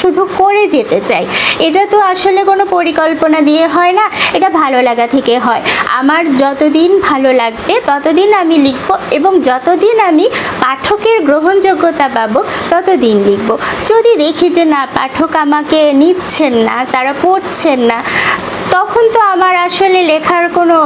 শুধু করে যেতে চাই। এটা তো আসলে কোনো পরিকল্পনা দিয়ে হয় না, এটা ভালো লাগা থেকে হয়। আমার যতদিন ভালো লাগবে, ততদিন আমি লিখব এবং যতদিন আমি পাঠকের গ্রহণযোগ্যতা পাবো, ততদিন লিখব। যদি দেখি যে না, পাঠক আমাকে নিচ্ছেন না, তারা পড়ছেন না তখন তো আমার আসলে লেখার কোনো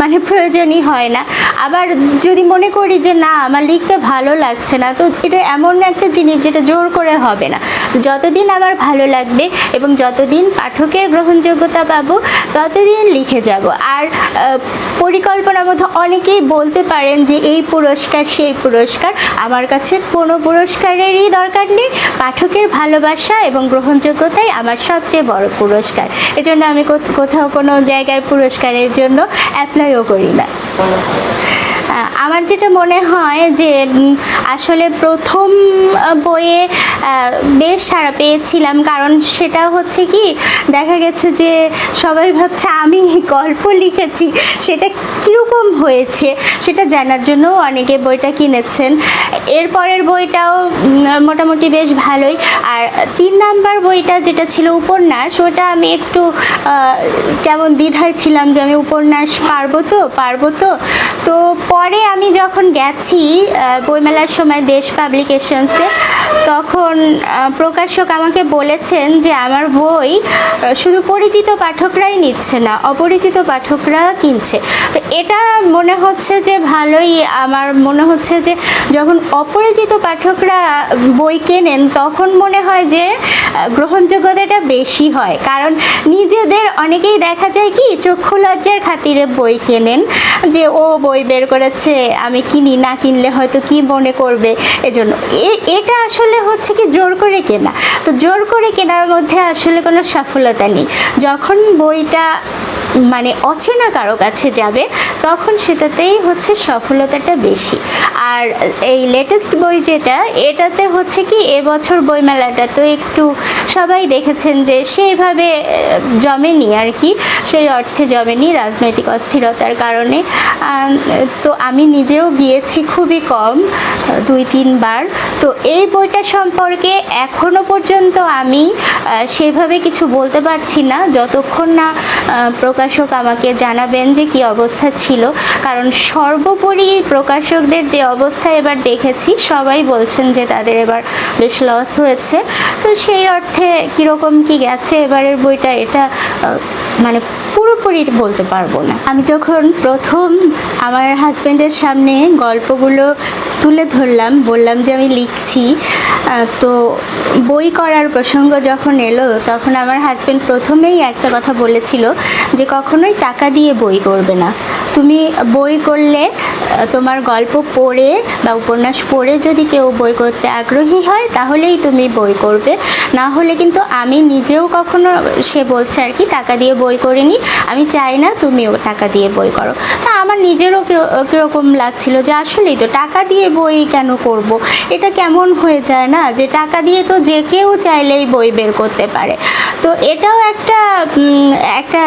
মানে প্রয়োজনই হয় না। আবার যদি মনে করি যে না, আমার লিখতে ভালো লাগছে না, তো এটা এমন একটা জিনিস যেটা জোর করে হবে না। যতদিন আমার ভালো লাগবে এবং যতদিন পাঠকের গ্রহণযোগ্যতা পাবো, ততদিন লিখে যাব। আর পরিকল্পনার মধ্যে অনেকেই বলতে পারেন যে এই পুরস্কার, সেই পুরস্কার। আমার কাছে কোনো পুরস্কারেরই দরকার নেই। পাঠকের ভালোবাসা এবং গ্রহণযোগ্যতাই আমার সবচেয়ে বড় পুরস্কার। এজন্য আমি কোথ- কোথাও কোনো জায়গায় পুরস্কারের জন্য অ্যাপ্লাইও করি না। আমার যেটা মনে হয় যে আসলে প্রথম বইয়ে বেশ সাড়া পেয়েছিলাম। কারণ সেটা হচ্ছে কি, দেখা গেছে যে, সবাই ভাবছে, আমি গল্প লিখেছি, সেটা কীরকম হয়েছে? সেটা জানার জন্য অনেকে বইটা কিনেছেন। এরপরের বইটাও মোটামুটি বেশ ভালোই। আর তিন নাম্বার বইটা যেটা ছিল উপন্যাস, ওটা আমি একটু কেমন দ্বিধায় ছিলাম যে, আমি উপন্যাস পারব তো পারব তো। তো পরে আমি যখন গেছি বইমেলার সময় দেশ পাবলিকেশনসে, তখন প্রকাশক আমাকে বলেছেন যে আমার বই শুধু পরিচিত পাঠকরাই নিচ্ছে না, অপরিচিত পাঠকরা কিনছে। তো এটা মনে হচ্ছে যে ভালোই, আমার মনে হচ্ছে যে যখন অপরিচিত পাঠকরা বই কেনেন, তখন মনে হয় যে গ্রহণযোগ্যতাটা বেশি হয়। কারণ নিজেদের অনেকেই দেখা যায় কি, চক্ষু লজ্জার খাতিরে বই কেনেন, যে ও বই বের করেছে আমি কিনি, না কিনলে হয়তো কি মনে করবে? এজন্য। এটা আসলে হচ্ছে কি জোর করে কেনা। তো জোর করে কেনার মধ্যে আসলে কোনো সফলতা নেই। যখন বইটা মানে অচেনা কারও কাছে যাবে, তখন সেটাতেই হচ্ছে সফলতাটা বেশি। আর এই লেটেস্ট বই যেটা, এটাতে হচ্ছে কি, এবছর বইমেলাটা তো একটু সবাই দেখেছেন যে সেইভাবে জমেনি আর কি। সেই অর্থে জমেনি রাজনৈতিক অস্থিরতার কারণে। তো আমি নিজেও গিয়েছি খুবই কম, দুই তিনবার তো এই বইটা সম্পর্কে এখনও পর্যন্ত আমি সেভাবে কিছু বলতে পারছি না। যতক্ষণ না প্রকাশক আমাকে জানাবেন যে কি অবস্থা ছিল। কারণ সর্বোপরি প্রকাশকদের যে অবস্থা এবার দেখেছি, সবাই বলছেন যে তাদের এবার বেশ লস হয়েছে। তো সেই অর্থে কীরকম কি গেছে এবারের বইটা এটা মানে পুরোপুরি বলতে পারব না। আমি যখন প্রথম আমার হাজব্যান্ডের সামনে গল্পগুলো তুলে ধরলাম, বললাম যে আমি লিখছি তো বই করার প্রসঙ্গ যখন এলো, তখন আমার হাজব্যান্ড প্রথমেই একটা কথা বলেছিল যে কখনোই টাকা দিয়ে বই করবে না। তুমি বই করলে তোমার গল্প পড়ে বা উপন্যাস পড়ে যদি কেউ বই করতে আগ্রহী হয়, তাহলেই তুমি বই করবে। না হলে কিন্তু আমি নিজেও কখনো সে বলছে আর কি, টাকা দিয়ে বই করিনি, আমি চাই না তুমিও টাকা দিয়ে বই করো। তা আমার নিজেরও কীরকম লাগছিল যে আসলেই তো টাকা দিয়ে বই কেন করব। এটা কেমন হয়ে যায় না যে টাকা দিয়ে তো যে কেউ চাইলেই বই বের করতে পারে। তো এটাও একটা একটা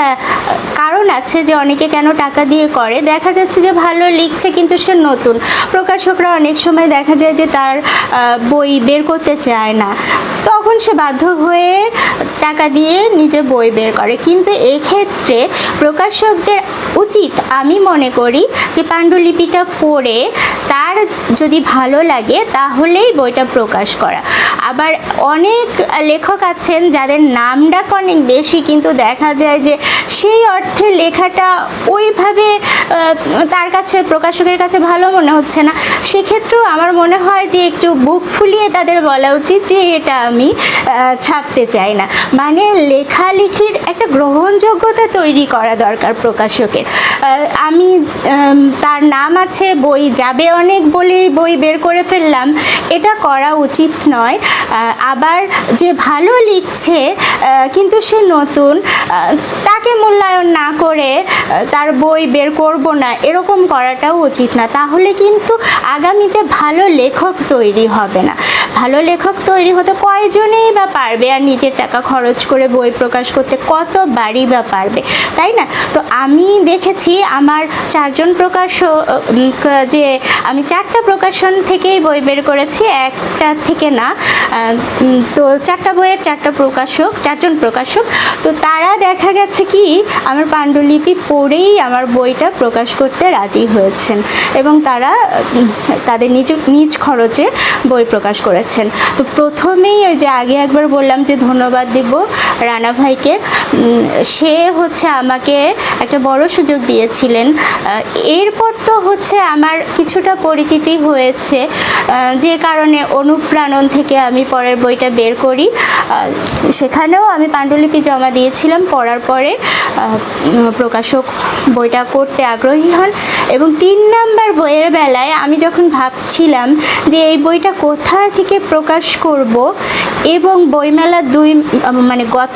কারণ আছে যে অনেকে কেন টাকা দিয়ে করে। দেখা যাচ্ছে যে ভালো লিখছে কিন্তু সে নতুন। প্রকাশকরা অনেক সময় দেখা যায় যে তার বই বের করতে চায় না। তখন সে বাধ্য হয়ে টাকা দিয়ে নিজে বই বের করে। কিন্তু এক্ষেত্রে প্রকাশকদের উচিত, আমি মনে করি, যে পাণ্ডুলিপিটা পড়ে তার যদি ভালো লাগে, তাহলেই বইটা প্রকাশ করা। আবার অনেক লেখক আছেন যাদের নাম ডাক অনেক বেশি, কিন্তু দেখা যায় যে সেই অর্থে লেখাটা ওইভাবে তার কাছে, প্রকাশকের কাছে ভালো মনে হচ্ছে না। সেক্ষেত্রেও আমার মনে হয় যে একটু বুক ফুলিয়ে তাদের বলা উচিত যে এটা আমি ছাপতে চায় না। মানে লেখালেখির একটা গ্রহণযোগ্যতা তৈরি করা দরকার প্রকাশকের। আমি তার নাম আছে, বই যাবে অনেক বলেই বই বের করে ফেললাম। এটা করা উচিত নয়। আবার যে ভালো লিখছে কিন্তু সে নতুন তাকে মূল্যায়ন না করে তার বই বের করব না, এরকম করাটাও উচিত না। তাহলে কিন্তু আগামীতে ভালো লেখক তৈরি হবে না। ভালো লেখক তৈরি হতে কয়জনেই বা পারবে? আর নিজের টাকা খরচ করে বই প্রকাশ করতে কতবারই বা পারবে, তাই না? তো আমি দেখেছি আমার চারজন প্রকাশক যে আমি চারটা প্রকাশন থেকেই বই বের করেছি, একটা থেকে না তো চারটা বইয়ের চারটা প্রকাশক, চারজন প্রকাশক, তো তারা দেখা গেছে কি, আমার পাণ্ডুলিপি পড়েই আমার বইটা প্রকাশ করতে রাজি হয়েছেন এবং তারা তাদের নিজ নিজ খরচে বই প্রকাশ করেছেন। তো প্রথমেই ওই যে আগে একবার বললাম যে ধন্যবাদ দেব রানা ভাইকে সে হচ্ছে আমাকে একটা বড় সুযোগ দিয়েছিলেন। এরপর তো হচ্ছে আমার কিছুটা পরিচিতি হয়েছে। যে কারণে অনুপ্রাণন থেকে আমি পরের বইটা বের করি। সেখানেও আমি পাণ্ডুলিপি জমা দিয়েছিলাম, পড়ার পরে প্রকাশক বইটা করতে আগ্রহী হন এবং তিন নাম্বার বইয়ের বেলায় আমি যখন ভাবছিলাম যে এই বইটা কোথা থেকে প্রকাশ করব এবং বইমেলা দুই মানে গত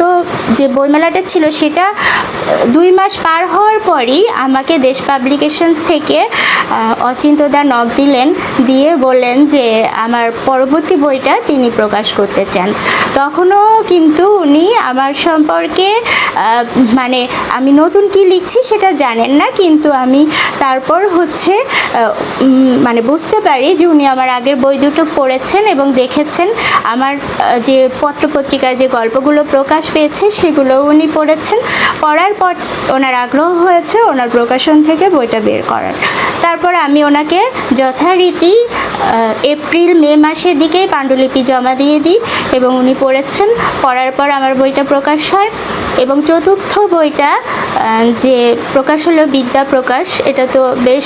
যে বইমেলাটা ছিল সেটা দুই মাস পার হওয়ার পরই আমাকে দেশ পাবলিকেশনস থেকে অচিন্তদা নক দিলেন, দিয়ে বললেন যে আমার পরবর্তী বইটা তিনি প্রকাশ করতে চান। তখনও কিন্তু উনি আমার সম্পর্কে মানে আমি নতুন কি লিখছি সেটা জানেন না, কিন্তু আমি তারপর হচ্ছে মানে বুঝতে পারি যে উনি আমার আগের বই দুটো পড়েছেন এবং দেখেছেন। আমার যে পত্রপত্রিকায় যে গল্পগুলো প্রকাশ পেয়েছে সেগুলো উনি পড়েছেন। পড়ার পর ওনার আগ্রহ হয়েছে ওনার প্রকাশন থেকে বইটা বের করার। তারপর আমি ওনাকে যথারীতি এপ্রিল মে মাসের দিকেই পাণ্ডুলিপি জমা দিয়ে দিই এবং উনি পড়েছেন, পড়ার পর আমার বইটা প্রকাশ হয়। এবং চতুর্থ বইটা যে প্রকাশ হলো বিদ্যা প্রকাশ, এটা তো বেশ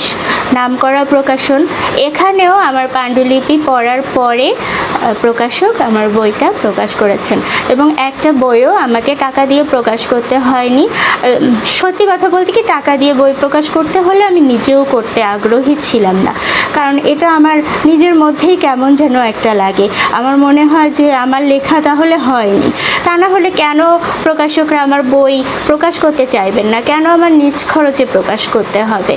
নামকরা প্রকাশন। এখানেও আমার পাণ্ডুলিপি পড়ার পরে প্রকাশক আমার বইটা প্রকাশ করেছেন। এবং একটা বইও আমাকে টাকা দিয়ে প্রকাশ করতে হয়নি। সত্যি কথা বলতে কি, টাকা দিয়ে বই প্রকাশ করতে হলে আমি নিজেও করতে আগ্রহী ছিলাম না। কারণ এটা আমার নিজের মধ্যেই কেমন যেন একটা লাগে। আমার মনে হয় যে আমার লেখা তাহলে হয়নি তা না হলে কেন প্রকাশকরা আমার বই প্রকাশ করতে চাইবেন না? কেন আমার নিজ খরচে প্রকাশ করতে হবে?